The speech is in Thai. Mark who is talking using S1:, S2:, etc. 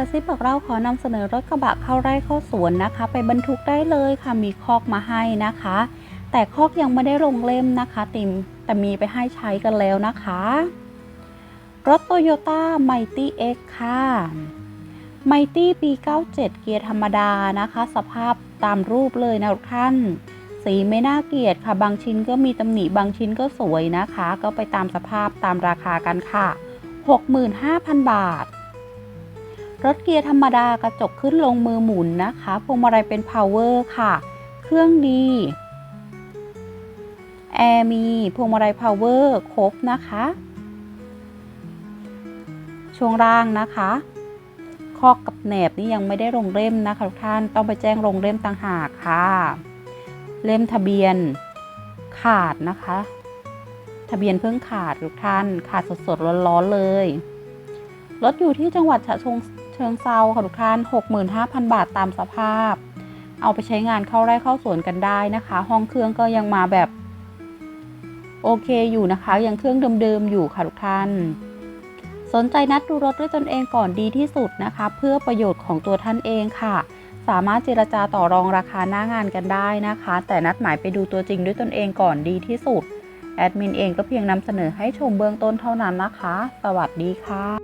S1: กระซิบบอกเราขอนำเสนอรถกระบะเข้าไร่เข้าสวนนะคะ ไปบรรทุกได้เลยค่ะมีคอกมาให้นะคะ แต่คอกยังไม่ได้ลงเล่มนะคะติมแต่มีไปให้ใช้กันแล้วนะคะ รถโตโยต้าไมตี้เอ็กค่ะไมตี้ปี 97 เกียร์ธรรมดานะคะ สภาพตามรูปเลยนะทุกท่าน สีไม่น่าเกลียดค่ะ บางชิ้นก็มีตำหนิบางชิ้นก็สวยนะคะ ก็ไปตามสภาพตามราคากันค่ะ 65,000 บาท รถเกียร์ธรรมดากระจกขึ้นลงมือหมุนนะคะพวงมาลัยเป็น power ค่ะ เครื่องดีแอร์มีพวงมาลัย power ครบนะคะ ช่วงล่างนะคะคอกกับแหนบนี่ยังไม่ได้ลงเล่มนะคะทุกท่านต้องไปแจ้งลงเล่มต่างหากค่ะ เล่มทะเบียนขาดนะคะ ทะเบียนเพิ่งขาดทุกท่านขาดสดๆร้อนๆเลยรถอยู่ที่จังหวัดฉะเชิง เชิงเซาค่ะทุกท่าน 65,000 บาทตามสภาพ เอาไปใช้งานเข้าไร่เข้าสวนกันได้นะคะ ห้องเครื่องก็ยังมาแบบโอเคอยู่นะคะ ยังเครื่องเดิมๆอยู่ค่ะทุกท่าน สนใจนัดดูรถด้วยตนเองก่อนดีที่สุดนะคะ เพื่อประโยชน์ของตัวท่านเองค่ะ สามารถเจรจาต่อรองราคาหน้างานกันได้นะคะ แต่นัดหมายไปดูตัวจริงด้วยตนเองก่อนดีที่สุดแอดมินเองก็เพียงนำเสนอให้ชมเบื้องต้นเท่านั้นนะคะ สวัสดีค่ะ